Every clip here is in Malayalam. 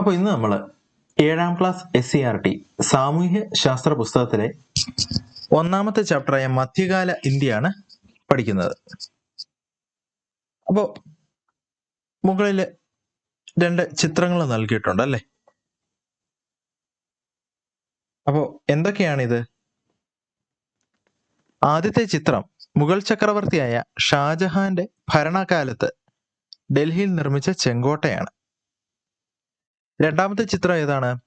അപ്പോൾ ഇന്ന് നമ്മൾ ഏഴാം class S C R T സാമൂഹ്യ ശാസ്ത്ര പുസ്തകത്തിലെ ഒന്നാമത്തെ ചാപ്റ്ററായ മധ്യകാല ഇന്ത്യയാണ് പഠിക്കുന്നത്. അപ്പോൾ മുകളിൽ രണ്ട് ചിത്രങ്ങൾ നൽകിയിട്ടുണ്ട് അല്ലേ? അപ്പോൾ എന്തൊക്കെയാണിത്? ആദ്യത്തെ ചിത്രം മുഗൾ ചക്രവർത്തിയായ ഷാജഹാന്റെ ഭരണകാലത്ത് ഡൽഹിയിൽ നിർമ്മിച്ച ചെങ്കോട്ടയാണ്. രണ്ടാമത്തെ ചിത്രം ഏതാണ്?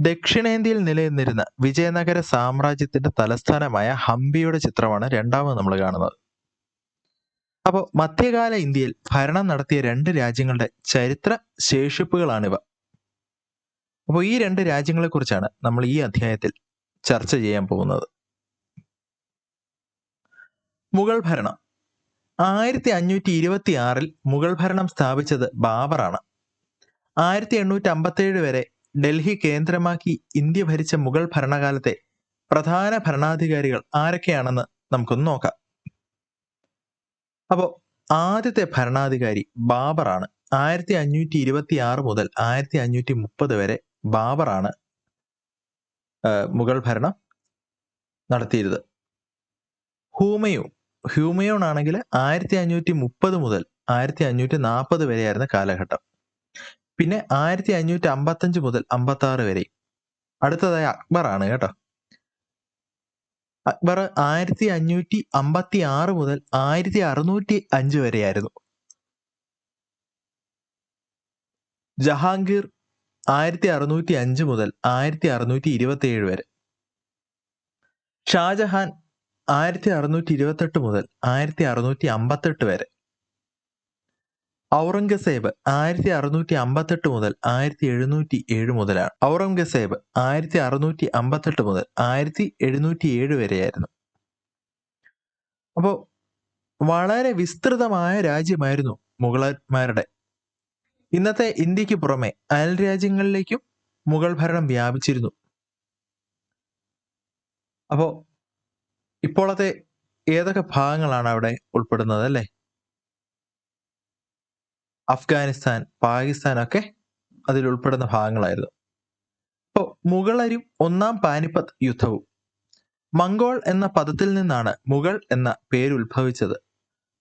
ദക്ഷിണേന്ത്യയിൽ നിലനിന്നിരുന്ന വിജയനഗര സാമ്രാജ്യത്തിന്റെ തലസ്ഥാനമായ ഹംപിയുടെ ചിത്രമാണ് രണ്ടാമത് നമ്മൾ കാണുന്നത്. അപ്പോൾ മധ്യകാല ഇന്ത്യയിൽ ഭരണം നടത്തിയ രണ്ട് രാജ്യങ്ങളുടെ ചരിത്ര ശേഷിപ്പുകളാണിവ. അപ്പോൾ ഈ രണ്ട് രാജ്യങ്ങളെക്കുറിച്ചാണ് നമ്മൾ ഈ അധ്യായത്തിൽ ചർച്ച ചെയ്യാൻ പോകുന്നത്. മുഗൾ ഭരണം. ആയിരത്തി അഞ്ഞൂറ്റി ഇരുപത്തി ആറിൽ മുഗൾ ഭരണം സ്ഥാപിച്ചത് ബാബറാണ്. ആയിരത്തി എണ്ണൂറ്റി അമ്പത്തേഴ് വരെ ഡൽഹി കേന്ദ്രമാക്കി ഇന്ത്യ ഭരിച്ച മുഗൾ ഭരണകാലത്തെ പ്രധാന ഭരണാധികാരികൾ ആരൊക്കെയാണെന്ന് നമുക്കൊന്ന് നോക്കാം. അപ്പോൾ ആദ്യത്തെ ഭരണാധികാരി ബാബറാണ്. ആയിരത്തി അഞ്ഞൂറ്റി ഇരുപത്തി ആറ് മുതൽ ആയിരത്തി അഞ്ഞൂറ്റി മുപ്പത് വരെ ബാബറാണ് മുഗൾ ഭരണം നടത്തിയിരുന്നത്. ഹൂമയൂൺ. ഹ്യൂമയൂൺ ആണെങ്കിൽ ആയിരത്തി അഞ്ഞൂറ്റി മുപ്പത് മുതൽ ആയിരത്തി അഞ്ഞൂറ്റി നാൽപ്പത് വരെയായിരുന്ന കാലഘട്ടം. പിന്നെ ആയിരത്തി അഞ്ഞൂറ്റി അമ്പത്തഞ്ച് മുതൽ അമ്പത്തി ആറ് വരെ. അടുത്തതായി അക്ബർ ആണ് കേട്ടോ. അക്ബർ ആയിരത്തി അഞ്ഞൂറ്റി അമ്പത്തി ആറ് മുതൽ ആയിരത്തി അറുന്നൂറ്റി അഞ്ച് വരെയായിരുന്നു. ജഹാംഗീർ ആയിരത്തി അറുന്നൂറ്റി അഞ്ച് മുതൽ ആയിരത്തി അറുന്നൂറ്റി ഇരുപത്തി ഏഴ് വരെ. ഷാജഹാൻ ആയിരത്തി അറുന്നൂറ്റി ഇരുപത്തെട്ട് മുതൽ ആയിരത്തി അറുന്നൂറ്റി അമ്പത്തെട്ട് വരെ. ഔറംഗസേബ് ആയിരത്തി അറുന്നൂറ്റി അമ്പത്തെട്ട് മുതൽ ആയിരത്തി എഴുന്നൂറ്റി ഏഴ് മുതലാണ്. ഔറംഗസേബ് ആയിരത്തി അറുന്നൂറ്റി അമ്പത്തെട്ട് മുതൽ ആയിരത്തി എഴുന്നൂറ്റി ഏഴ് വരെയായിരുന്നു. അപ്പോൾ വളരെ വിസ്തൃതമായ രാജ്യമായിരുന്നു മുഗളന്മാരുടെ. ഇന്നത്തെ ഇന്ത്യയ്ക്ക് പുറമെ അയൽ രാജ്യങ്ങളിലേക്കും മുഗൾ ഭരണം വ്യാപിച്ചിരുന്നു. അപ്പോൾ ഇപ്പോഴത്തെ ഏതൊക്കെ ഭാഗങ്ങളാണ് അവിടെ ഉൾപ്പെടുന്നത് അല്ലേ? അഫ്ഗാനിസ്ഥാൻ പാകിസ്ഥാൻ ഒക്കെ അതിൽ ഉൾപ്പെടുന്ന ഭാഗങ്ങളായിരുന്നു. അപ്പോൾ മുഗളരും ഒന്നാം പാനിപ്പത്ത് യുദ്ധവും. മംഗോൾ എന്ന പദത്തിൽ നിന്നാണ് മുഗൾ എന്ന പേര് ഉത്ഭവിച്ചത്.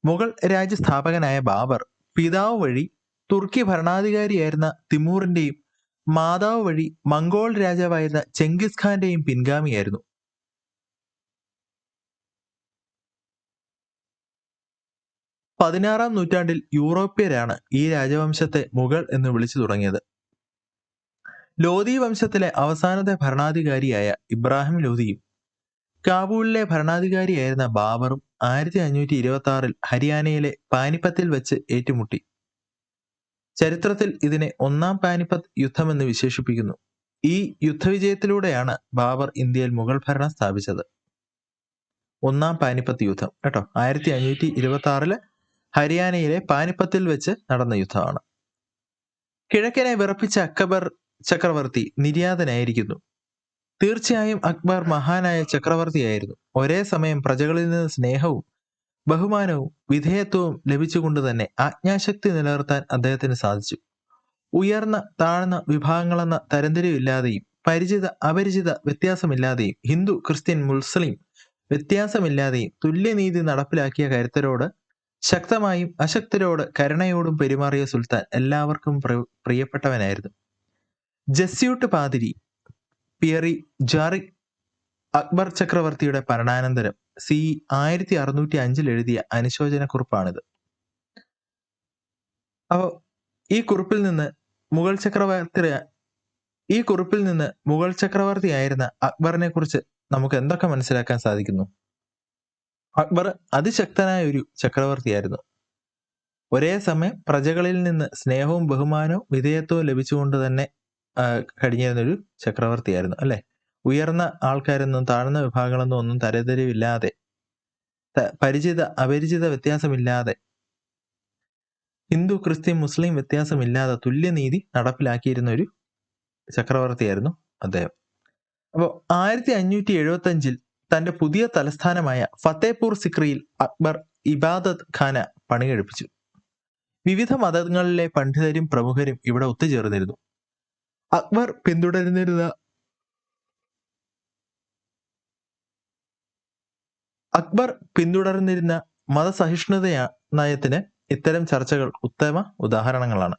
മുഗൾ രാജ്യസ്ഥാപകനായ ബാബർ പിതാവ് വഴി തുർക്കി ഭരണാധികാരിയായിരുന്ന തിമൂറിന്റെയും മാതാവ് വഴി മംഗോൾ രാജാവായിരുന്ന ചെങ്കിസ് ഖാന്റെയും പിൻഗാമിയായിരുന്നു. പതിനാറാം നൂറ്റാണ്ടിൽ യൂറോപ്യരാണ് ഈ രാജവംശത്തെ മുഗൾ എന്ന് വിളിച്ചു തുടങ്ങിയത്. ലോധി വംശത്തിലെ അവസാനത്തെ ഭരണാധികാരിയായ ഇബ്രാഹിം ലോധിയും കാബൂളിലെ ഭരണാധികാരിയായിരുന്ന ബാബറും ആയിരത്തി അഞ്ഞൂറ്റി ഇരുപത്തി ആറിൽ ഹരിയാനയിലെ പാനിപ്പത്തിൽ വെച്ച് ഏറ്റുമുട്ടി. ചരിത്രത്തിൽ ഇതിനെ ഒന്നാം പാനിപ്പത്ത് യുദ്ധമെന്ന് വിശേഷിപ്പിക്കുന്നു. ഈ യുദ്ധവിജയത്തിലൂടെയാണ് ബാബർ ഇന്ത്യയിൽ മുഗൾ ഭരണം സ്ഥാപിച്ചത്. ഒന്നാം പാനിപ്പത്ത് യുദ്ധം കേട്ടോ? ആയിരത്തി അഞ്ഞൂറ്റി ഇരുപത്തി ആറിൽ ഹരിയാനയിലെ പാനിപ്പത്തിൽ വെച്ച് നടന്ന യുദ്ധമാണ്. കിഴക്കനെ വിറപ്പിച്ച അക്ബർ ചക്രവർത്തി നിര്യാതനായിരിക്കുന്നു. തീർച്ചയായും അക്ബർ മഹാനായ ചക്രവർത്തിയായിരുന്നു. ഒരേ സമയം പ്രജകളിൽ നിന്ന് സ്നേഹവും ബഹുമാനവും വിധേയത്വവും ലഭിച്ചുകൊണ്ട് തന്നെ ആജ്ഞാശക്തി നിലനിർത്താൻ അദ്ദേഹത്തിന് സാധിച്ചു. ഉയർന്ന താഴ്ന്ന വിഭാഗങ്ങളെന്ന തരംതിരിവില്ലാതെയും പരിചിത അപരിചിത വ്യത്യാസമില്ലാതെയും ഹിന്ദു ക്രിസ്ത്യൻ മുസ്ലിം വ്യത്യാസമില്ലാതെയും തുല്യനീതി നടപ്പിലാക്കിയ കരുത്തരോട് ശക്തമായും അശക്തരോട് കരുണയോടും പെരുമാറിയ സുൽത്താൻ എല്ലാവർക്കും പ്രിയപ്പെട്ടവനായിരുന്നു. ജസ്യൂട്ട് പാതിരി പിയറി ജാറിക് അക്ബർ ചക്രവർത്തിയുടെ ഭരണാനന്തരം സി ആയിരത്തി അറുന്നൂറ്റി അഞ്ചിൽ എഴുതിയ അനുശോചന കുറിപ്പാണിത് അപ്പോൾ ഈ കുറിപ്പിൽ നിന്ന് മുഗൾ ചക്രവർത്തി ഈ കുറിപ്പിൽ നിന്ന് മുഗൾ ചക്രവർത്തിയായിരുന്ന അക്ബറിനെ കുറിച്ച് നമുക്ക് എന്തൊക്കെ മനസ്സിലാക്കാൻ സാധിക്കുന്നു? അക്ബർ അതിശക്തനായ ഒരു ചക്രവർത്തിയായിരുന്നു. ഒരേ സമയം പ്രജകളിൽ നിന്ന് സ്നേഹവും ബഹുമാനവും വിധേയത്വവും ലഭിച്ചുകൊണ്ട് തന്നെ കഴിഞ്ഞിരുന്നൊരു ചക്രവർത്തിയായിരുന്നു അല്ലെ? ഉയർന്ന ആൾക്കാരെന്നും താഴ്ന്ന വിഭാഗങ്ങളെന്നും ഒന്നും തരതരിവില്ലാതെ പരിചിത അപരിചിത വ്യത്യാസമില്ലാതെ ഹിന്ദു ക്രിസ്ത്യൻ മുസ്ലിം വ്യത്യാസമില്ലാതെ തുല്യനീതി നടപ്പിലാക്കിയിരുന്ന ഒരു ചക്രവർത്തിയായിരുന്നു അദ്ദേഹം. അപ്പോൾ ആയിരത്തി അഞ്ഞൂറ്റി എഴുപത്തി അഞ്ചിൽ തന്റെ പുതിയ തലസ്ഥാനമായ ഫത്തേപൂർ സിക്രിയിൽ അക്ബർ ഇബാദത്ത് ഖാന പണികഴിപ്പിച്ചു. വിവിധ മതങ്ങളിലെ പണ്ഡിതരും പ്രമുഖരും ഇവിടെ ഒത്തുചേർന്നിരുന്നു. അക്ബർ പിന്തുടരുന്നിരുന്ന അക്ബർ പിന്തുടർന്നിരുന്ന മതസഹിഷ്ണുത നയത്തിന് ഇത്തരം ചർച്ചകൾ ഉത്തമ ഉദാഹരണങ്ങളാണ്.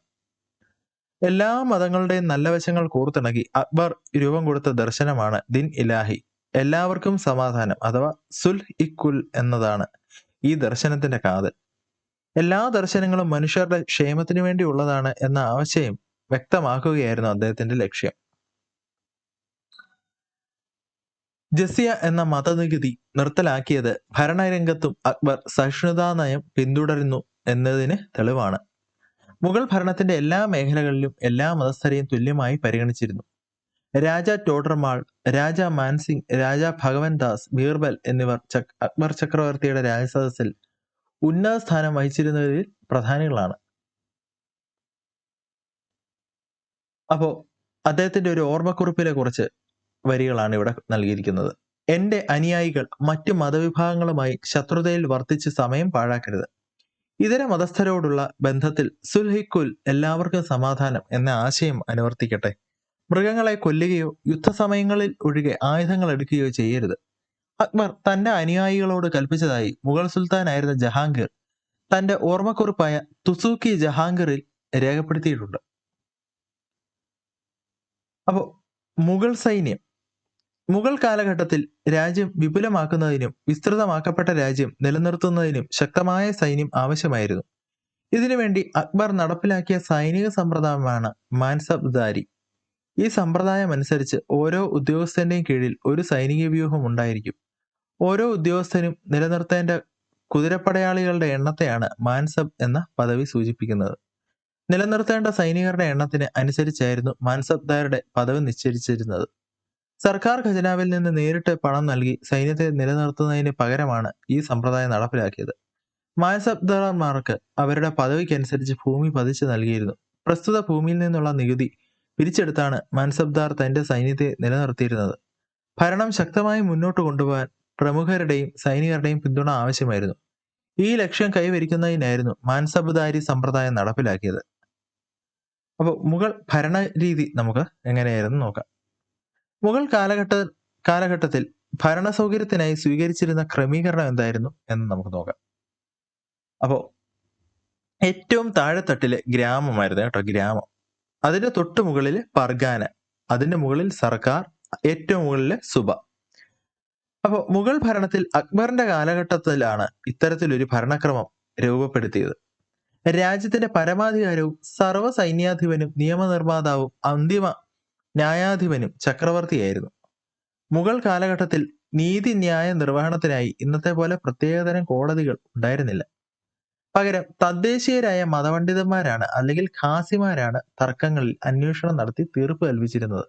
എല്ലാ മതങ്ങളുടെയും നല്ല വശങ്ങൾ കോർത്തിണക്കി അക്ബർ രൂപം കൊടുത്ത ദർശനമാണ് ദിൻ ഇലാഹി. എല്ലാവർക്കും സമാധാനം അഥവാ സുൽഹ് ഇക്കുൽ എന്നതാണ് ഈ ദർശനത്തിന്റെ കാതൽ. എല്ലാ ദർശനങ്ങളും മനുഷ്യരുടെ ക്ഷേമത്തിനു വേണ്ടിയുള്ളതാണ് എന്ന ആശയം വ്യക്തമാക്കുകയായിരുന്നു അദ്ദേഹത്തിന്റെ ലക്ഷ്യം. ജസിയ എന്ന മതനികുതി നിർത്തലാക്കിയത് ഭരണരംഗത്തും അക്ബർ സഹിഷ്ണുതാ നയം പിന്തുടരുന്നു എന്നതിന് തെളിവാണ്. മുഗൾ ഭരണത്തിന്റെ എല്ലാ മേഖലകളിലും എല്ലാ മതസ്ഥരെയും തുല്യമായി പരിഗണിച്ചിരുന്നു. രാജ ടോഡർമാൾ രാജ മാൻസിംഗ് രാജ ഭഗവൻ ദാസ് ബീർബൽ എന്നിവർ അക്ബർ ചക്രവർത്തിയുടെ രാജസദസ്സിൽ ഉന്നത സ്ഥാനം വഹിച്ചിരുന്നവരിൽ പ്രധാനികളാണ്. അപ്പോ അദ്ദേഹത്തിന്റെ ഒരു ഓർമ്മക്കുറിപ്പിലെ കുറച്ച് വരികളാണ് ഇവിടെ നൽകിയിരിക്കുന്നത്. എന്റെ അനുയായികൾ മറ്റ് മതവിഭാഗങ്ങളുമായി ശത്രുതയിൽ വർത്തിച്ച് സമയം പാഴാക്കരുത്. ഇതര മതസ്ഥരോടുള്ള ബന്ധത്തിൽ സുൽഹിക്കുൽ എല്ലാവർക്കും സമാധാനം എന്ന ആശയം അനുവർത്തിക്കട്ടെ. മൃഗങ്ങളെ കൊല്ലുകയോ യുദ്ധസമയങ്ങളിൽ ഒഴികെ ആയുധങ്ങൾ എടുക്കുകയോ ചെയ്യരുത്. അക്ബർ തന്റെ അനുയായികളോട് കൽപ്പിച്ചതായി മുഗൾ സുൽത്താനായിരുന്ന ജഹാംഗീർ തന്റെ ഓർമ്മക്കുറിപ്പായ തുസൂക്കി ജഹാംഗീറിൽ രേഖപ്പെടുത്തിയിട്ടുണ്ട്. അപ്പോ മുഗൾ സൈന്യം മുഗൾ കാലഘട്ടത്തിൽ രാജ്യം വിപുലമാക്കുന്നതിനും വിസ്തൃതമാക്കപ്പെട്ട രാജ്യം നിലനിർത്തുന്നതിനും ശക്തമായ സൈന്യം ആവശ്യമായിരുന്നു. ഇതിനുവേണ്ടി അക്ബർ നടപ്പിലാക്കിയ സൈനിക സമ്പ്രദായമാണ് മാൻസബ്ദാരി. ഈ സമ്പ്രദായം അനുസരിച്ച് ഓരോ ഉദ്യോഗസ്ഥന്റെയും കീഴിൽ ഒരു സൈനിക വ്യൂഹം ഉണ്ടായിരിക്കും. ഓരോ ഉദ്യോഗസ്ഥനും നിലനിർത്തേണ്ട കുതിരപ്പടയാളികളുടെ എണ്ണത്തെയാണ് മാൻസബ് എന്ന പദവി സൂചിപ്പിക്കുന്നത്. നിലനിർത്തേണ്ട സൈനികരുടെ എണ്ണത്തിന് അനുസരിച്ചായിരുന്നു മാൻസബ്ദാരുടെ പദവി നിശ്ചയിച്ചിരുന്നത്. സർക്കാർ ഖജനാവിൽ നിന്ന് നേരിട്ട് പണം നൽകി സൈന്യത്തെ നിലനിർത്തുന്നതിന് പകരമാണ് ഈ സമ്പ്രദായം നടപ്പിലാക്കിയത്. മാൻസബ്ദാർമാർക്ക് അവരുടെ പദവിക്കനുസരിച്ച് ഭൂമി പതിച്ചു നൽകിയിരുന്നു. പ്രസ്തുത ഭൂമിയിൽ നിന്നുള്ള നികുതി പിരിച്ചെടുത്താണ് മാൻസബ്ദാർ തന്റെ സൈന്യത്തെ നിലനിർത്തിയിരുന്നത്. ഭരണം ശക്തമായി മുന്നോട്ട് കൊണ്ടുപോകാൻ പ്രമുഖരുടെയും സൈനികരുടെയും പിന്തുണ ആവശ്യമായിരുന്നു. ഈ ലക്ഷ്യം കൈവരിക്കുന്നതിനായിരുന്നു മാൻസബ്ദാരി സമ്പ്രദായം നടപ്പിലാക്കിയത്. അപ്പോൾ മുഗൾ ഭരണ രീതി നമുക്ക് എങ്ങനെയായിരുന്നു നോക്കാം. മുഗൾ കാലഘട്ട കാലഘട്ടത്തിൽ ഭരണ സൗകര്യത്തിനായി സ്വീകരിച്ചിരുന്ന ക്രമീകരണം എന്തായിരുന്നു എന്ന് നമുക്ക് നോക്കാം. അപ്പോൾ ഏറ്റവും താഴെത്തട്ടിലെ ഗ്രാമമായിരുന്നു കേട്ടോ ഗ്രാമം. അതിന്റെ തൊട്ട് മുകളിൽ പർഗാന അതിന്റെ മുകളിൽ സർക്കാർ ഏറ്റവും മുകളിൽ സുബ. അപ്പോൾ മുഗൾ ഭരണത്തിൽ അക്ബറിന്റെ കാലഘട്ടത്തിലാണ് ഇത്തരത്തിലൊരു ഭരണക്രമം രൂപപ്പെടുത്തിയത്. രാജ്യത്തിന്റെ പരമാധികാരവും സർവ സൈന്യാധിപനും നിയമനിർമ്മാതാവും അന്തിമ ന്യായാധിപനും ചക്രവർത്തിയായിരുന്നു. മുഗൾ കാലഘട്ടത്തിൽ നീതിന്യായ നിർവഹണത്തിനായി ഇന്നത്തെ പോലെ പ്രത്യേകതരം കോടതികൾ ഉണ്ടായിരുന്നില്ല. പകരം തദ്ദേശീയരായ മതപണ്ഡിതന്മാരാണ് അല്ലെങ്കിൽ ഖാസിമാരാണ് തർക്കങ്ങളിൽ അന്വേഷണം നടത്തി തീർപ്പ് കൽപ്പിച്ചിരുന്നത്.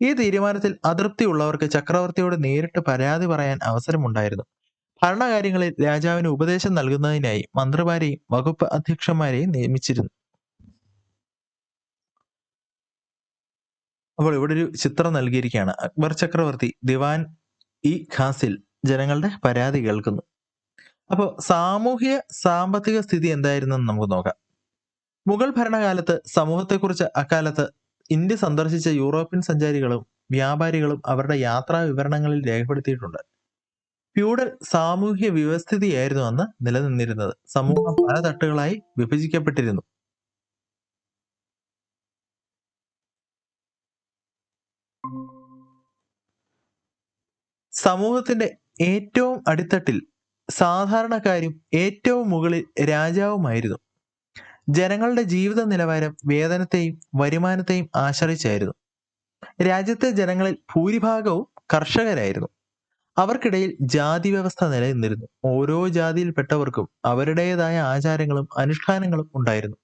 ഈ തീരുമാനത്തിൽ അതൃപ്തിയുള്ളവർക്ക് ചക്രവർത്തിയോട് നേരിട്ട് പരാതി പറയാൻ അവസരമുണ്ടായിരുന്നു. ഭരണകാര്യങ്ങളിൽ രാജാവിന് ഉപദേശം നൽകുന്നതിനായി മന്ത്രിമാരെയും വകുപ്പ് അധ്യക്ഷന്മാരെയും നിയമിച്ചിരുന്നു. അപ്പോൾ ഇവിടെ ഒരു ചിത്രം നൽകിയിരിക്കുകയാണ്. അക്ബർ ചക്രവർത്തി ദിവാൻ ഇ ഖാസിൽ ജനങ്ങളുടെ പരാതി കേൾക്കുന്നു. അപ്പോൾ സാമൂഹ്യ സാമ്പത്തിക സ്ഥിതി എന്തായിരുന്നെന്ന് നമുക്ക് നോക്കാം. മുഗൾ ഭരണകാലത്ത് സമൂഹത്തെക്കുറിച്ച് അക്കാലത്ത് ഇന്ത്യ സന്ദർശിച്ച യൂറോപ്യൻ സഞ്ചാരികളും വ്യാപാരികളും അവരുടെ യാത്രാ വിവരണങ്ങളിൽ രേഖപ്പെടുത്തിയിട്ടുണ്ട്. ഫ്യൂഡൽ സാമൂഹ്യ വ്യവസ്ഥിതിയായിരുന്നു അന്ന് നിലനിന്നിരുന്നത്. സമൂഹം പല തട്ടുകളായി വിഭജിക്കപ്പെട്ടിരുന്നു. സമൂഹത്തിന്റെ ഏറ്റവും അടിത്തട്ടിൽ സാധാരണക്കാരും ഏറ്റവും മുകളിൽ രാജാവുമായിരുന്നു. ജനങ്ങളുടെ ജീവിത നിലവാരം വേതനത്തെയും വരുമാനത്തെയും ആശ്രയിച്ചായിരുന്നു. രാജ്യത്തെ ജനങ്ങളിൽ ഭൂരിഭാഗവും കർഷകരായിരുന്നു. അവർക്കിടയിൽ ജാതി വ്യവസ്ഥ നിലനിന്നിരുന്നു. ഓരോ ജാതിയിൽപ്പെട്ടവർക്കും അവരുടേതായ ആചാരങ്ങളും അനുഷ്ഠാനങ്ങളും ഉണ്ടായിരുന്നു.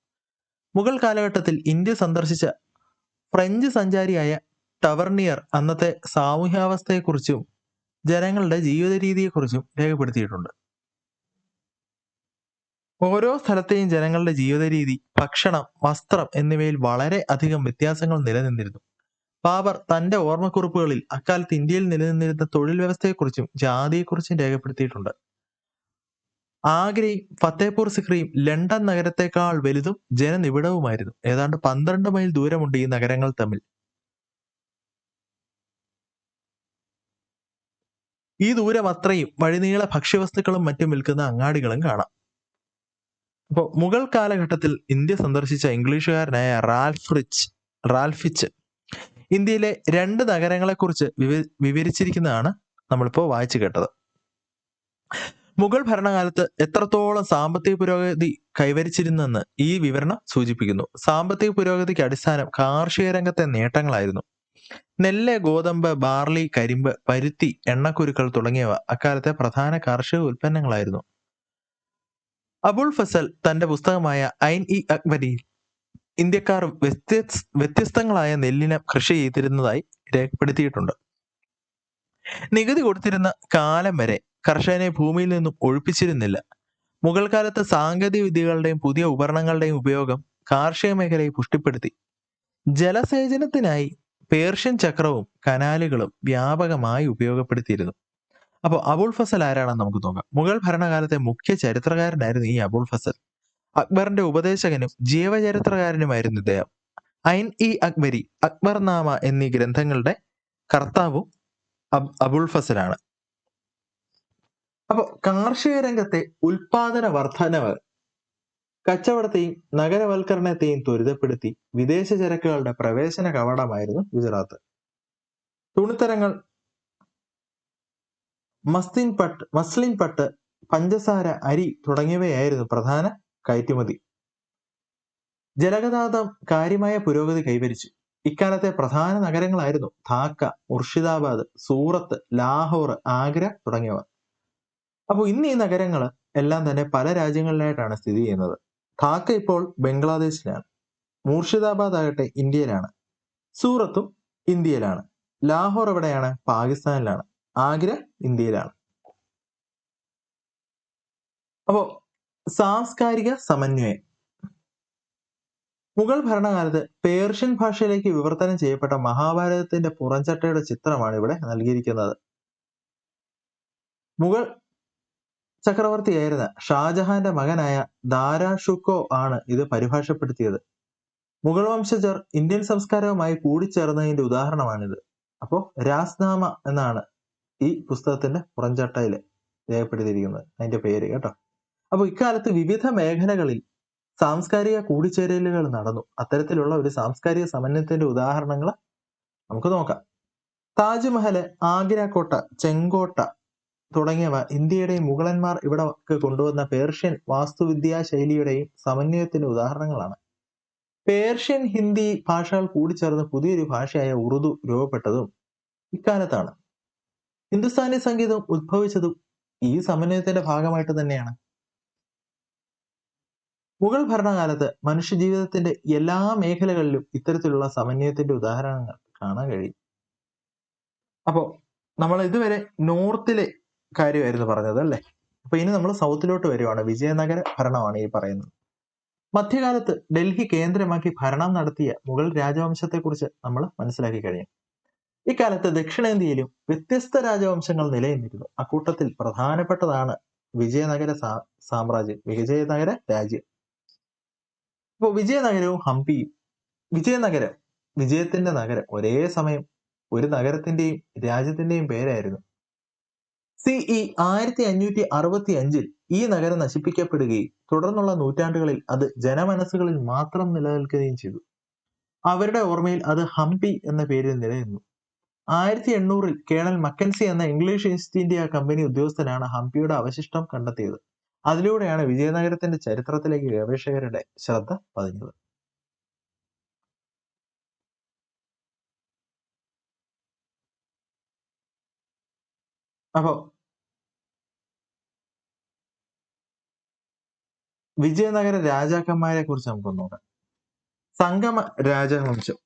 മുഗൾ കാലഘട്ടത്തിൽ ഇന്ത്യ സന്ദർശിച്ച ഫ്രഞ്ച് സഞ്ചാരിയായ ടവർണിയർ അന്നത്തെ സാമൂഹ്യാവസ്ഥയെക്കുറിച്ചും ജനങ്ങളുടെ ജീവിത രീതിയെക്കുറിച്ചും രേഖപ്പെടുത്തിയിട്ടുണ്ട്. ഓരോ സ്ഥലത്തെയും ജനങ്ങളുടെ ജീവിത രീതി ഭക്ഷണം വസ്ത്രം എന്നിവയിൽ വളരെ അധികം വ്യത്യാസങ്ങൾ നിലനിന്നിരുന്നു. ബാബർ തന്റെ ഓർമ്മക്കുറിപ്പുകളിൽ അക്കാലത്ത് ഇന്ത്യയിൽ നിലനിന്നിരുന്ന തൊഴിൽ വ്യവസ്ഥയെക്കുറിച്ചും ജാതിയെക്കുറിച്ചും രേഖപ്പെടുത്തിയിട്ടുണ്ട്. ആഗ്രയും ഫത്തേപൂർ സിക്രിയും ലണ്ടൻ നഗരത്തെക്കാൾ വലുതും ജനനിബിഡവുമായിരുന്നു. ഏതാണ്ട് പന്ത്രണ്ട് മൈൽ ദൂരമുണ്ട് ഈ നഗരങ്ങൾ തമ്മിൽ. ഈ ദൂരം അത്രയും വഴിനീള ഭക്ഷ്യവസ്തുക്കളും മറ്റും വിൽക്കുന്ന അങ്ങാടികളും കാണാം. അപ്പോൾ മുഗൾ കാലഘട്ടത്തിൽ ഇന്ത്യ സന്ദർശിച്ച ഇംഗ്ലീഷുകാരനായ റാൽഫ് റിച്ച് റാൽഫിച്ച് ഇന്ത്യയിലെ രണ്ട് നഗരങ്ങളെക്കുറിച്ച് വിവ വിവരിച്ചിരിക്കുന്നതാണ് നമ്മളിപ്പോൾ വായിച്ചു കേട്ടത്. മുഗൾ ഭരണകാലത്ത് എത്രത്തോളം സാമ്പത്തിക പുരോഗതി കൈവരിച്ചിരുന്നെന്ന് ഈ വിവരണം സൂചിപ്പിക്കുന്നു. സാമ്പത്തിക പുരോഗതിക്ക് അടിസ്ഥാനം കാർഷിക രംഗത്തെ നേട്ടങ്ങളായിരുന്നു. നെല്ല് ഗോതമ്പ് ബാർലി കരിമ്പ് പരുത്തി എണ്ണക്കുരുക്കൾ തുടങ്ങിയവ അക്കാലത്തെ പ്രധാന കാർഷിക ഉൽപ്പന്നങ്ങളായിരുന്നു. അബുൾ ഫസൽ തന്റെ പുസ്തകമായ ഐൻ ഇ അക്ബരിയിൽ ഇന്ത്യക്കാർ വ്യത്യസ് വ്യത്യസ്തങ്ങളായ നെല്ലിനം കൃഷി ചെയ്തിരുന്നതായി രേഖപ്പെടുത്തിയിട്ടുണ്ട്. നികുതി കൊടുത്തിരുന്ന കാലം വരെ കർഷകനെ ഭൂമിയിൽ നിന്നും ഒഴിപ്പിച്ചിരുന്നില്ല. മുഗൾ കാലത്ത് സാങ്കേതിക വിദ്യകളുടെയും പുതിയ ഉപകരണങ്ങളുടെയും ഉപയോഗം കാർഷിക മേഖലയെ പുഷ്ടിപ്പെടുത്തി. ജലസേചനത്തിനായി പേർഷ്യൻ ചക്രവും കനാലുകളും വ്യാപകമായി ഉപയോഗപ്പെടുത്തിയിരുന്നു. അപ്പോൾ അബുൾ ഫസൽ ആരാണെന്ന് നമുക്ക് നോക്കാം. മുഗൾ ഭരണകാലത്തെ മുഖ്യ ചരിത്രകാരനായിരുന്നു ഈ അബുൾ ഫസൽ. അക്ബറിന്റെ ഉപദേശകനും ജീവചരിത്രകാരനുമായിരുന്നു ഇദ്ദേഹം. ഐൻ ഇ അക്ബരി അക്ബർനാമ എന്നീ ഗ്രന്ഥങ്ങളുടെ കർത്താവും അബ് അബുൾ ഫസലാണ്. അപ്പോൾ കാർഷിക രംഗത്തെ ഉൽപാദന വർധനവ് കച്ചവടത്തെയും നഗരവൽക്കരണത്തെയും ത്വരിതപ്പെടുത്തി വിദേശ ചരക്കുകളുടെ പ്രവേശന കവാടമായിരുന്നു ഗുജറാത്ത്. തുണിത്തരങ്ങൾ മസ്തിൻ പട്ട് മസ്ലിൻ പട്ട് പഞ്ചസാര അരി തുടങ്ങിയവയായിരുന്നു പ്രധാന കയറ്റുമതി. ജലഗതാഗതം കാര്യമായ പുരോഗതി കൈവരിച്ചു. ഇക്കാലത്തെ പ്രധാന നഗരങ്ങളായിരുന്നു ധാക്ക മുർഷിദാബാദ് സൂറത്ത് ലാഹോർ ആഗ്ര തുടങ്ങിയവ. അപ്പോൾ ഇന്ന് ഈ നഗരങ്ങൾ എല്ലാം തന്നെ പല രാജ്യങ്ങളിലായിട്ടാണ് സ്ഥിതി ചെയ്യുന്നത്. ധാക്ക ഇപ്പോൾ ബംഗ്ലാദേശിലാണ്. മൂർഷിദാബാദ് ആകട്ടെ ഇന്ത്യയിലാണ്. സൂറത്തും ഇന്ത്യയിലാണ്. ലാഹോർ എവിടെയാണ്? പാകിസ്ഥാനിലാണ്. ആഗ്ര ഇന്ത്യയിലാണ്. അപ്പോ സാംസ്കാരിക സമന്വയം. മുഗൾ ഭരണകാലത്ത് പേർഷ്യൻ ഭാഷയിലേക്ക് വിവർത്തനം ചെയ്യപ്പെട്ട മഹാഭാരതത്തിന്റെ പുറംചട്ടയുടെ ചിത്രമാണ് ഇവിടെ നൽകിയിരിക്കുന്നത്. മുഗൾ ചക്രവർത്തിയായിരുന്ന ഷാജഹാന്റെ മകനായ ദാരാ ഷുക്കോ ആണ് ഇത് പരിഭാഷപ്പെടുത്തിയത്. മുഗൾ വംശജർ ഇന്ത്യൻ സംസ്കാരവുമായി കൂടിച്ചേർന്നതിന്റെ ഉദാഹരണമാണിത്. അപ്പോൾ രാസ്നാമ എന്നാണ് ഈ പുസ്തകത്തിന്റെ പുറംചട്ടയിൽ രേഖപ്പെടുത്തിയിരിക്കുന്നത്. അതിന്റെ പേര് കേട്ടോ. അപ്പോൾ ഇക്കാലത്ത് വിവിധ മേഖലകളിൽ സാംസ്കാരിക കൂടിച്ചേരലുകൾ നടന്നു. അത്തരത്തിലുള്ള ഒരു സാംസ്കാരിക സമന്വയത്തിന്റെ ഉദാഹരണങ്ങൾ നമുക്ക് നോക്കാം. താജ്മഹൽ ആഗ്ര കോട്ട ചെങ്കോട്ട തുടങ്ങിയവ ഇന്ത്യയുടെ മുഗളന്മാർ ഇവിടെ കൊണ്ടുവന്ന പേർഷ്യൻ വാസ്തുവിദ്യാ ശൈലിയുടെയും സമന്വയത്തിന്റെ ഉദാഹരണങ്ങളാണ്. പേർഷ്യൻ ഹിന്ദി ഭാഷകൾ കൂടിച്ചേർന്ന് പുതിയൊരു ഭാഷയായ ഉറുദു രൂപപ്പെട്ടതും ഇക്കാലത്താണ്. ഹിന്ദുസ്ഥാനി സംഗീതം ഉദ്ഭവിച്ചതും ഈ സമന്വയത്തിന്റെ ഭാഗമായിട്ട് തന്നെയാണ്. മുഗൾ ഭരണകാലത്ത് മനുഷ്യജീവിതത്തിന്റെ എല്ലാ മേഖലകളിലും ഇത്തരത്തിലുള്ള സമന്വയത്തിന്റെ ഉദാഹരണങ്ങൾ കാണാൻ കഴിയും. അപ്പോൾ നമ്മൾ ഇതുവരെ നോർത്തിലെ കാര്യമായിരുന്നു പറഞ്ഞത് അല്ലേ? അപ്പൊ ഇനി നമ്മൾ സൗത്തിലോട്ട് വരുവാണ്. വിജയനഗര ഭരണമാണ് ഈ പറയുന്നത്. മധ്യകാലത്ത് ഡൽഹി കേന്ദ്രമാക്കി ഭരണം നടത്തിയ മുഗൾ രാജവംശത്തെക്കുറിച്ച് നമ്മൾ മനസ്സിലാക്കി കഴിഞ്ഞു. ഇക്കാലത്ത് ദക്ഷിണേന്ത്യയിലും വ്യത്യസ്ത രാജവംശങ്ങൾ നിലനിന്നിരുന്നു. അക്കൂട്ടത്തിൽ പ്രധാനപ്പെട്ടതാണ് വിജയനഗര സാമ്രാജ്യം വിജയനഗര രാജ്യം. ഇപ്പോൾ വിജയനഗരവും ഹംപിയും വിജയനഗരം വിജയത്തിന്റെ നഗരം ഒരേ സമയം ഒരു നഗരത്തിന്റെയും രാജ്യത്തിന്റെയും പേരായിരുന്നു. സിഇ ആയിരത്തി അഞ്ഞൂറ്റി അറുപത്തി അഞ്ചിൽ ഈ നഗരം നശിപ്പിക്കപ്പെടുകയും തുടർന്നുള്ള നൂറ്റാണ്ടുകളിൽ അത് ജനമനസ്സുകളിൽ മാത്രം നിലനിൽക്കുകയും ചെയ്തു. അവരുടെ ഓർമ്മയിൽ അത് ഹംപി എന്ന പേരിൽ നിലനിന്നു. ആയിരത്തി എണ്ണൂറിൽ കേണൽ മക്കൻസി എന്ന ഇംഗ്ലീഷ് ഈസ്റ്റ് ഇന്ത്യ കമ്പനി ഉദ്യോഗസ്ഥനാണ് ഹംപിയുടെ അവശിഷ്ടം കണ്ടെത്തിയത്. അതിലൂടെയാണ് വിജയനഗരത്തിന്റെ ചരിത്രത്തിലേക്ക് ഗവേഷകരുടെ ശ്രദ്ധ പതിഞ്ഞത്. അപ്പോ വിജയനഗര രാജാക്കന്മാരെ കുറിച്ച് നമുക്ക് നോക്കാം. സംഗമ രാജവംശം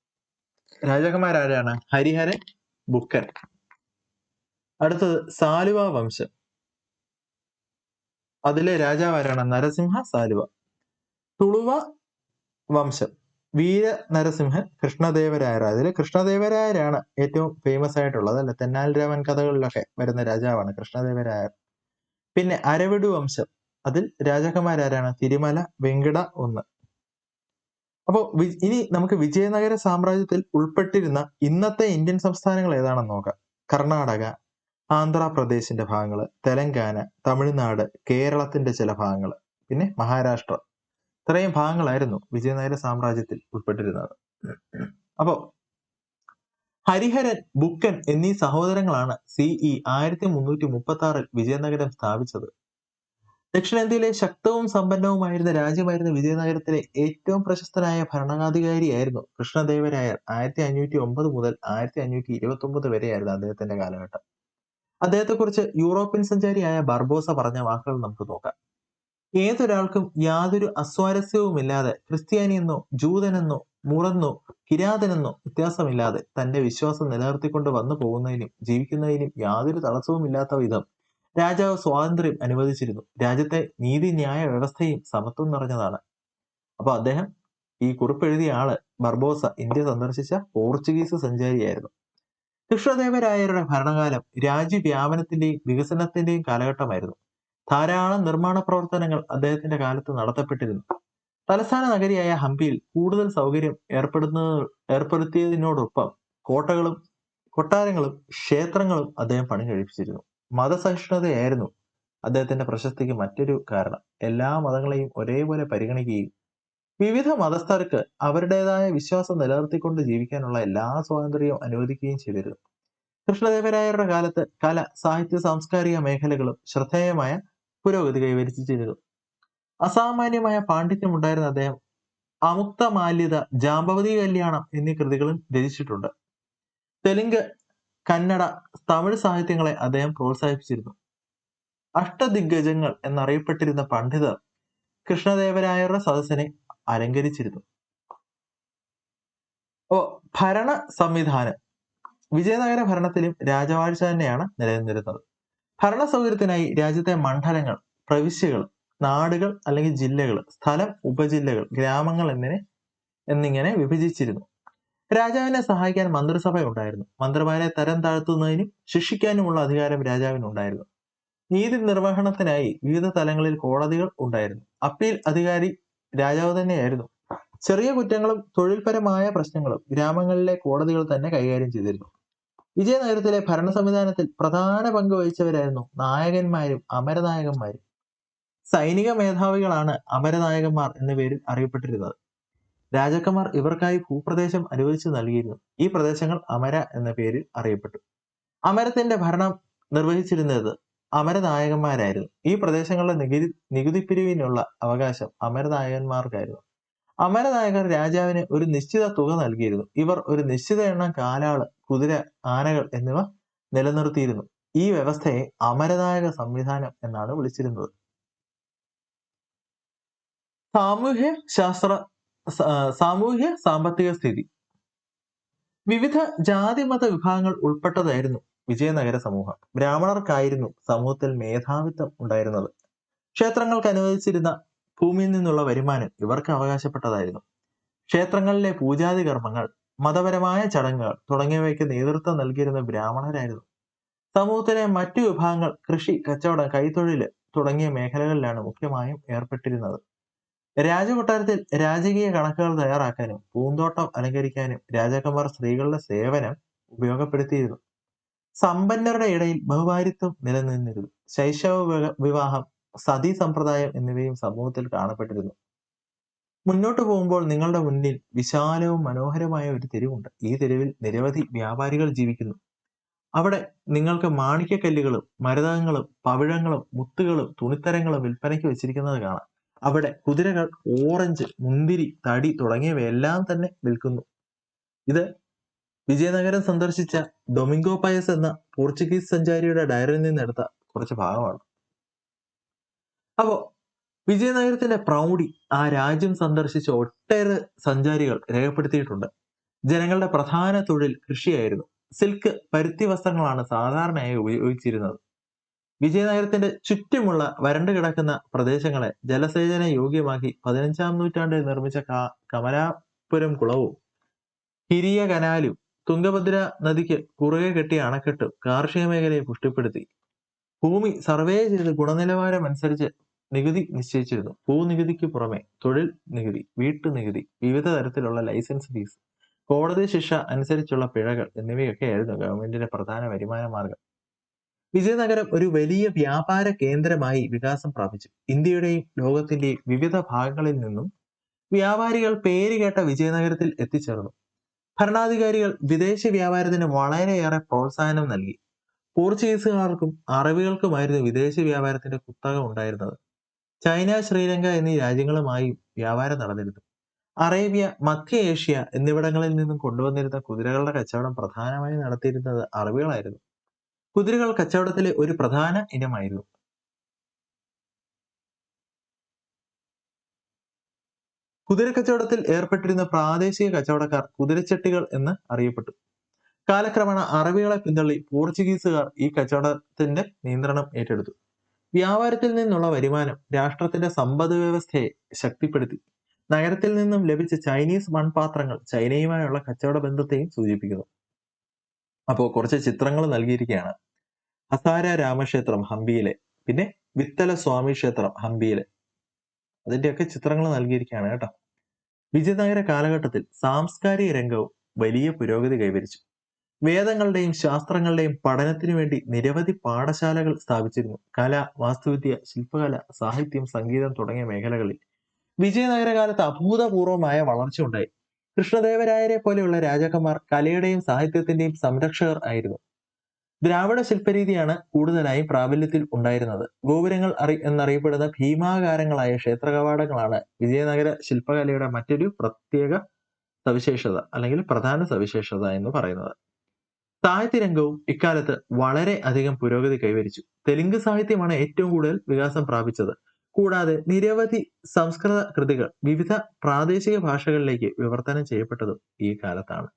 രാജാക്കന്മാരാരാണ് ഹരിഹരൻ ബുക്കൻ. അടുത്തത് സാലുവ വംശം അതിലെ രാജാവാരാണ് നരസിംഹ സാലുവ. തുളുവ വംശം വീര നരസിംഹൻ കൃഷ്ണദേവരായർ അതിൽ കൃഷ്ണദേവരായരാണ് ഏറ്റവും ഫേമസ് ആയിട്ടുള്ളത് അല്ലെ? തെന്നാൽ രാമൻ കഥകളിലൊക്കെ വരുന്ന രാജാവാണ് കൃഷ്ണദേവരായർ. പിന്നെ അരവിടു വംശം. അതിൽ രാജാക്കന്മാരാരാണ്? തിരുമല വെങ്കിട ഒന്ന്. അപ്പോ ഇനി നമുക്ക് വിജയനഗര സാമ്രാജ്യത്തിൽ ഉൾപ്പെട്ടിരുന്ന ഇന്നത്തെ ഇന്ത്യൻ സംസ്ഥാനങ്ങൾ ഏതാണെന്ന് നോക്കാം. കർണാടക ആന്ധ്രാപ്രദേശിന്റെ ഭാഗങ്ങൾ തെലങ്കാന തമിഴ്നാട് കേരളത്തിന്റെ ചില ഭാഗങ്ങൾ പിന്നെ മഹാരാഷ്ട്ര. ഇത്രയും ഭാഗങ്ങളായിരുന്നു വിജയനഗര സാമ്രാജ്യത്തിൽ ഉൾപ്പെട്ടിരുന്നത്. അപ്പോ ഹരിഹരൻ ബുക്കൻ എന്നീ സഹോദരങ്ങളാണ് സിഇ ആയിരത്തി മുന്നൂറ്റി മുപ്പത്തി ആറിൽ വിജയനഗരം സ്ഥാപിച്ചത്. ദക്ഷിണേന്ത്യയിലെ ശക്തവും സമ്പന്നവുമായിരുന്ന രാജ്യമായിരുന്ന വിജയനഗരത്തിലെ ഏറ്റവും പ്രശസ്തനായ ഭരണാധികാരിയായിരുന്നു കൃഷ്ണദേവരായർ ആയിരത്തി അഞ്ഞൂറ്റി ഒമ്പത് മുതൽ ആയിരത്തി അഞ്ഞൂറ്റി ഇരുപത്തി ഒമ്പത് വരെയായിരുന്നു അദ്ദേഹത്തിന്റെ കാലഘട്ടം. അദ്ദേഹത്തെക്കുറിച്ച് യൂറോപ്യൻ സഞ്ചാരിയായ ബർബോസ പറഞ്ഞ വാക്കുകൾ നമുക്ക് നോക്കാം. ഏതൊരാൾക്കും യാതൊരു അസ്വാരസ്യവുമില്ലാതെ ക്രിസ്ത്യാനിയെന്നോ ജൂതനെന്നോ മുറന്നോ കിരാതനെന്നോ വ്യത്യാസമില്ലാതെ തന്റെ വിശ്വാസം നിലനിർത്തിക്കൊണ്ട് വന്നു പോകുന്നതിനും ജീവിക്കുന്നതിനും യാതൊരു തടസ്സവുമില്ലാത്ത വിധം രാജാവ് സ്വാതന്ത്ര്യം അനുവദിച്ചിരുന്നു. രാജ്യത്തെ നീതിന്യായ വ്യവസ്ഥയും സമത്വം നിറഞ്ഞതാണ്. അപ്പൊ അദ്ദേഹം ഈ കുറിപ്പെഴുതിയ ആൾ ബർബോസ ഇന്ത്യ സന്ദർശിച്ച പോർച്ചുഗീസ് സഞ്ചാരിയായിരുന്നു. കൃഷ്ണദേവരായരുടെ ഭരണകാലം രാജ്യവ്യാപനത്തിന്റെയും വികസനത്തിന്റെയും കാലഘട്ടമായിരുന്നു. ധാരാളം നിർമ്മാണ പ്രവർത്തനങ്ങൾ അദ്ദേഹത്തിന്റെ കാലത്ത് നടത്തപ്പെട്ടിരുന്നു. തലസ്ഥാന നഗരിയായ ഹംപിയിൽ കൂടുതൽ സൗകര്യം ഏർപ്പെടുന്നത് ഏർപ്പെടുത്തിയതിനോടൊപ്പം കോട്ടകളും കൊട്ടാരങ്ങളും ക്ഷേത്രങ്ങളും അദ്ദേഹം പണി കഴിപ്പിച്ചിരുന്നു മതസഹിഷ്ണുതയായിരുന്നു അദ്ദേഹത്തിന്റെ പ്രശസ്തിക്ക് മറ്റൊരു കാരണം. എല്ലാ മതങ്ങളെയും ഒരേപോലെ പരിഗണിക്കുകയും വിവിധ മതസ്ഥർക്ക് അവരുടേതായ വിശ്വാസം നിലനിർത്തിക്കൊണ്ട് ജീവിക്കാനുള്ള എല്ലാ സ്വാതന്ത്ര്യവും അനുവദിക്കുകയും ചെയ്തിരുന്നു. കൃഷ്ണദേവരായരുടെ കാലത്ത് കല സാഹിത്യ സാംസ്കാരിക മേഖലകളും ശ്രദ്ധേയമായ പുരോഗതി കൈവരിച്ചിരുന്നു. അസാമാന്യമായ പാണ്ഡിത്യം ഉണ്ടായിരുന്ന അദ്ദേഹം അമുക്ത മാല്യത ജാമ്പവതി കല്യാണം എന്നീ കൃതികളും രചിച്ചിട്ടുണ്ട്. തെലുങ്ക് കന്നഡ തമിഴ് സാഹിത്യങ്ങളെ അദ്ദേഹം പ്രോത്സാഹിപ്പിച്ചിരുന്നു. അഷ്ടദിഗ്ഗജങ്ങൾ എന്നറിയപ്പെട്ടിരുന്ന പണ്ഡിതർ കൃഷ്ണദേവരായരുടെ സദസ്സിനെ അലങ്കരിച്ചിരുന്നു. ഓ ഭരണ സംവിധാനം വിജയനഗര ഭരണത്തിലും രാജവാഴ്ച തന്നെയാണ് നിലനിന്നിരുന്നത്. ഭരണ സൗകര്യത്തിനായി രാജ്യത്തെ മണ്ഡലങ്ങൾ പ്രവിശ്യകൾ നാടുകൾ അല്ലെങ്കിൽ ജില്ലകൾ സ്ഥലം ഉപജില്ലകൾ ഗ്രാമങ്ങൾ എന്നിനെ എന്നിങ്ങനെ വിഭജിച്ചിരുന്നു. രാജാവിനെ സഹായിക്കാൻ മന്ത്രിസഭ ഉണ്ടായിരുന്നു മന്ത്രിമാരെ തരം താഴ്ത്തുന്നതിനും ശിക്ഷിക്കാനുമുള്ള അധികാരം രാജാവിനുണ്ടായിരുന്നു നീതി നിർവഹണത്തിനായി വിവിധ തലങ്ങളിൽ കോടതികൾ ഉണ്ടായിരുന്നു. അപ്പീൽ അധികാരി രാജാവ് തന്നെയായിരുന്നു. ചെറിയ കുറ്റങ്ങളും തൊഴിൽപരമായ പ്രശ്നങ്ങളും ഗ്രാമങ്ങളിലെ കോടതികൾ തന്നെ കൈകാര്യം ചെയ്തിരുന്നു. വിജയനഗരത്തിലെ ഭരണ സംവിധാനത്തിൽ പ്രധാന പങ്ക് വഹിച്ചവരായിരുന്നു നായകന്മാരും അമരനായകന്മാരും. സൈനിക മേധാവികളാണ് അമരനായകന്മാർ എന്ന പേരിൽ അറിയപ്പെട്ടിരുന്നത്. രാജാക്കന്മാർ ഇവർക്കായി ഭൂപ്രദേശം അനുവദിച്ചു നൽകിയിരുന്നു. ഈ പ്രദേശങ്ങൾ അമര എന്ന പേരിൽ അറിയപ്പെട്ടു. അമരത്തിന്റെ ഭരണം നിർവഹിച്ചിരുന്നത് അമരനായകന്മാരായിരുന്നു. ഈ പ്രദേശങ്ങളുടെ നികുതി പിരിവിനുള്ള അവകാശം അമരനായകന്മാർക്കായിരുന്നു. അമരനായകർ രാജാവിന് ഒരു നിശ്ചിത തുക നൽകിയിരുന്നു. ഇവർ ഒരു നിശ്ചിത എണ്ണം കാലാൾ കുതിര ആനകൾ എന്നിവ നിലനിർത്തിയിരുന്നു. ഈ വ്യവസ്ഥയെ അമരനായക സംവിധാനം എന്നാണ് വിളിച്ചിരുന്നത്. സാമൂഹ്യ ശാസ്ത്ര സാമൂഹ്യ സാമ്പത്തിക സ്ഥിതി. വിവിധ ജാതി മത വിഭാഗങ്ങൾ ഉൾപ്പെട്ടതായിരുന്നു വിജയനഗര സമൂഹം. ബ്രാഹ്മണർക്കായിരുന്നു സമൂഹത്തിൽ മേധാവിത്വം ഉണ്ടായിരുന്നത്. ക്ഷേത്രങ്ങൾക്ക് അനുവദിച്ചിരുന്ന ഭൂമിയിൽ നിന്നുള്ള വരുമാനം ഇവർക്ക് അവകാശപ്പെട്ടതായിരുന്നു. ക്ഷേത്രങ്ങളിലെ പൂജാതി കർമ്മങ്ങൾ മതപരമായ ചടങ്ങുകൾ തുടങ്ങിയവയ്ക്ക് നേതൃത്വം നൽകിയിരുന്ന ബ്രാഹ്മണരായിരുന്നു. സമൂഹത്തിലെ മറ്റു വിഭാഗങ്ങൾ കൃഷി കച്ചവടം കൈത്തൊഴിൽ തുടങ്ങിയ മേഖലകളിലാണ് മുഖ്യമായും ഏർപ്പെട്ടിരുന്നത്. രാജകൊട്ടാരത്തിൽ രാജകീയ കണക്കുകൾ തയ്യാറാക്കാനും പൂന്തോട്ടം അലങ്കരിക്കാനും രാജാക്കന്മാർ സ്ത്രീകളുടെ സേവനം ഉപയോഗപ്പെടുത്തിയിരുന്നു. സമ്പന്നരുടെ ഇടയിൽ ബഹുഭാരിത്വം നിലനിന്നിരുന്നു. ശൈശവ വിവാഹം സതി സമ്പ്രദായം എന്നിവയും സമൂഹത്തിൽ കാണപ്പെട്ടിരുന്നു. മുന്നോട്ട് പോകുമ്പോൾ നിങ്ങളുടെ മുന്നിൽ വിശാലവും മനോഹരമായ ഒരു തെരുവുണ്ട്. ഈ തെരുവിൽ നിരവധി വ്യാപാരികൾ ജീവിക്കുന്നു. അവിടെ നിങ്ങൾക്ക് മാണിക്യക്കല്ലുകളും മരതകങ്ങളും പവിഴങ്ങളും മുത്തുകളും തുണിത്തരങ്ങളും വിൽപ്പനയ്ക്ക് വെച്ചിരിക്കുന്നത് കാണാം. അവിടെ കുതിരകൾ ഓറഞ്ച് മുന്തിരി തടി തുടങ്ങിയവയെല്ലാം തന്നെ വിൽക്കുന്നു. ഇത് വിജയനഗരം സന്ദർശിച്ച ഡൊമിംഗോ പയസ് എന്ന പോർച്ചുഗീസ് സഞ്ചാരിയുടെ ഡയറിയിൽ നിന്നെടുത്ത കുറച്ച് ഭാഗമാണ്. അപ്പോ വിജയനഗരത്തിന്റെ പ്രൗഢി ആ രാജ്യം സന്ദർശിച്ച ഒട്ടേറെ സഞ്ചാരികൾ രേഖപ്പെടുത്തിയിട്ടുണ്ട്. ജനങ്ങളുടെ പ്രധാന തൊഴിൽ കൃഷിയായിരുന്നു. സിൽക്ക് പരുത്തി വസ്ത്രങ്ങളാണ് സാധാരണയായി ഉപയോഗിച്ചിരുന്നത്. വിജയനഗരത്തിന്റെ ചുറ്റുമുള്ള വരണ്ടു കിടക്കുന്ന പ്രദേശങ്ങളെ ജലസേചന യോഗ്യമാക്കി പതിനഞ്ചാം നൂറ്റാണ്ടിൽ നിർമ്മിച്ച കമലാപുരം കുളവും ഹിരിയ കനാലും തുംഗഭദ്ര നദിക്ക് കുറുകെ കെട്ടിയ അണക്കെട്ടും കാർഷിക മേഖലയെ പുഷ്ടിപ്പെടുത്തി. ഭൂമി സർവേ ചെയ്ത് ഗുണനിലവാരം അനുസരിച്ച് നികുതി നിശ്ചയിച്ചിരുന്നു. ഭൂനികുതിക്ക് പുറമെ തൊഴിൽ നികുതി വീട്ടുനികുതി വിവിധ തരത്തിലുള്ള ലൈസൻസ് ഫീസ് കോടതി ശിക്ഷ അനുസരിച്ചുള്ള പിഴകൾ എന്നിവയൊക്കെയായിരുന്നു ഗവൺമെന്റിന്റെ പ്രധാന വരുമാന മാർഗം. വിജയനഗരം ഒരു വലിയ വ്യാപാര കേന്ദ്രമായി വികാസം പ്രാപിച്ചു. ഇന്ത്യയുടെയും ലോകത്തിന്റെയും വിവിധ ഭാഗങ്ങളിൽ നിന്നും വ്യാപാരികൾ പേരുകേട്ട വിജയനഗരത്തിൽ എത്തിച്ചേർന്നു. ഭരണാധികാരികൾ വിദേശ വ്യാപാരത്തിന് വളരെയേറെ പ്രോത്സാഹനം നൽകി. പോർച്ചുഗീസുകാർക്കും അറബികൾക്കുമായിരുന്നു വിദേശ വ്യാപാരത്തിന്റെ കുത്തക ഉണ്ടായിരുന്നത്. ചൈന ശ്രീലങ്ക എന്നീ രാജ്യങ്ങളുമായി വ്യാപാരം നടന്നിരുന്നു. അറേബ്യ മധ്യ ഏഷ്യ എന്നിവിടങ്ങളിൽ നിന്നും കൊണ്ടുവന്നിരുന്ന കുതിരകളുടെ കച്ചവടം പ്രധാനമായും നടത്തിയിരുന്നത് അറബികളായിരുന്നു. കുതിരകൾ കച്ചവടത്തിലെ ഒരു പ്രധാന ഇനമായിരുന്നു. കുതിര കച്ചവടത്തിൽ ഏർപ്പെട്ടിരുന്ന പ്രാദേശിക കച്ചവടക്കാർ കുതിരച്ചട്ടികൾ എന്ന് അറിയപ്പെട്ടു. കാലക്രമേണ അറബികളെ പിന്തള്ളി പോർച്ചുഗീസുകാർ ഈ കച്ചവടത്തിന്റെ നിയന്ത്രണം ഏറ്റെടുത്തു. വ്യാപാരത്തിൽ നിന്നുള്ള വരുമാനം രാഷ്ട്രത്തിന്റെ സമ്പദ് വ്യവസ്ഥയെ ശക്തിപ്പെടുത്തി. നഗരത്തിൽ നിന്നും ലഭിച്ച ചൈനീസ് മൺപാത്രങ്ങൾ ചൈനയുമായുള്ള കച്ചവട ബന്ധത്തെയും സൂചിപ്പിക്കുന്നു. അപ്പോൾ കുറച്ച് ചിത്രങ്ങൾ നൽകിയിരിക്കുകയാണ്. ഹസാര രാമക്ഷേത്രം ഹംപിയിലെ പിന്നെ വിത്തല സ്വാമി ക്ഷേത്രം ഹംപിയിലെ. അതിന്റെയൊക്കെ ചിത്രങ്ങൾ നൽകിയിരിക്കുകയാണ് കേട്ടോ. വിജയനഗര കാലഘട്ടത്തിൽ സാംസ്കാരിക രംഗവും വലിയ പുരോഗതി കൈവരിച്ചു. വേദങ്ങളുടെയും ശാസ്ത്രങ്ങളുടെയും പഠനത്തിനു വേണ്ടി നിരവധി പാഠശാലകൾ സ്ഥാപിച്ചിരുന്നു. കല വാസ്തുവിദ്യ ശില്പകല സാഹിത്യം സംഗീതം തുടങ്ങിയ മേഖലകളിൽ വിജയനഗര കാലത്ത് അഭൂതപൂർവമായ വളർച്ച ഉണ്ടായി. കൃഷ്ണദേവരായരെ പോലെയുള്ള രാജാക്കന്മാർ കലയുടെയും സാഹിത്യത്തിന്റെയും സംരക്ഷകർ ആയിരുന്നു. ദ്രാവിഡ ശില്പരീതിയാണ് കൂടുതലായും പ്രാബല്യത്തിൽ ഉണ്ടായിരുന്നത്. ഗോപുരങ്ങൾ അറി എന്നറിയപ്പെടുന്ന ഭീമാകാരങ്ങളായ ക്ഷേത്ര കവാടങ്ങളാണ് വിജയനഗര ശില്പകലയുടെ മറ്റൊരു പ്രത്യേക സവിശേഷത അല്ലെങ്കിൽ പ്രധാന സവിശേഷത എന്ന് പറയുന്നത്. സാഹിത്യരംഗവും ഇക്കാലത്ത് വളരെ അധികം പുരോഗതി കൈവരിച്ചു. തെലുങ്ക് സാഹിത്യമാണ് ഏറ്റവും കൂടുതൽ വികാസം പ്രാപിച്ചത്. കൂടാതെ നിരവധി സംസ്കൃത കൃതികൾ വിവിധ പ്രാദേശിക ഭാഷകളിലേക്ക് വിവർത്തനം ചെയ്യപ്പെട്ടതും ഈ കാലത്താണ്.